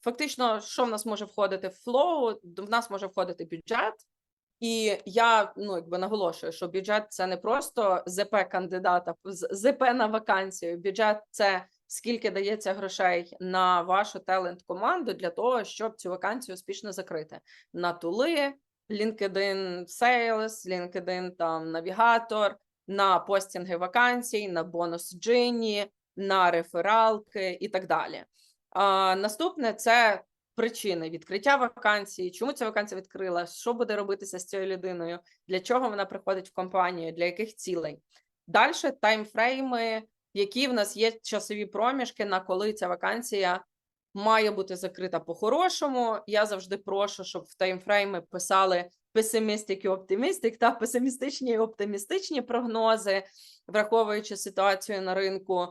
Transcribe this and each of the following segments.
фактично, що в нас може входити в флоу? В нас може входити бюджет, і я ну якби наголошую, що бюджет це не просто ЗП кандидата, ЗП на вакансію. Бюджет це скільки дається грошей на вашу талент команду для того, щоб цю вакансію успішно закрити на тули, LinkedIn Sales, LinkedIn там навігатор, на постінги вакансій, на бонус джині, на рефералки і так далі. Наступне це причини відкриття вакансії, чому ця вакансія відкрила, що буде робитися з цією людиною, для чого вона приходить в компанію, для яких цілей. Далі таймфрейми, які в нас є часові проміжки, на коли ця вакансія має бути закрита по-хорошому. Я завжди прошу, щоб в таймфрейми писали песимістик і оптимістик, та песимістичні і оптимістичні прогнози, враховуючи ситуацію на ринку.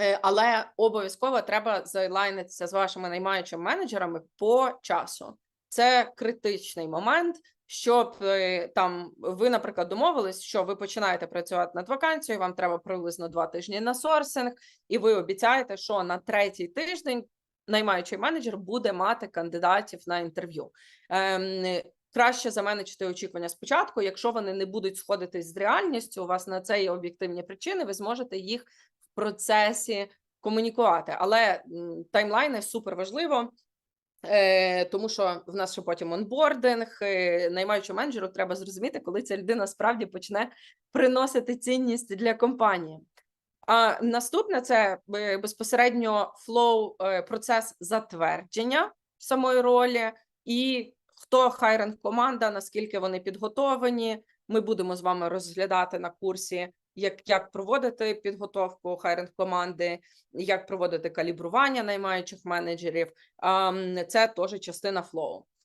Е, Але обов'язково треба зайлайнитися з вашими наймаючими менеджерами по часу. Це критичний момент, щоб е, там ви, наприклад, домовились, що ви починаєте працювати над вакансією, вам треба приблизно два тижні на сорсинг, і ви обіцяєте, що на третій тиждень наймаючий менеджер буде мати кандидатів на інтерв'ю. Ем, краще заменеджити очікування спочатку. Якщо вони не будуть сходитись з реальністю, у вас на це є об'єктивні причини, ви зможете їх процесі комунікувати. Але таймлайни супер важливо. Е, тому що в нас ще потім онбординг, е, наймаючому менеджеру треба зрозуміти, коли ця людина справді почне приносити цінність для компанії. А наступне це е, безпосередньо флоу процес затвердження самої ролі, і хто хайринг команда, наскільки вони підготовлені. Ми будемо з вами розглядати на курсі, як, як проводити підготовку хайринг команди, як проводити калібрування наймаючих менеджерів. Це теж частина флоу.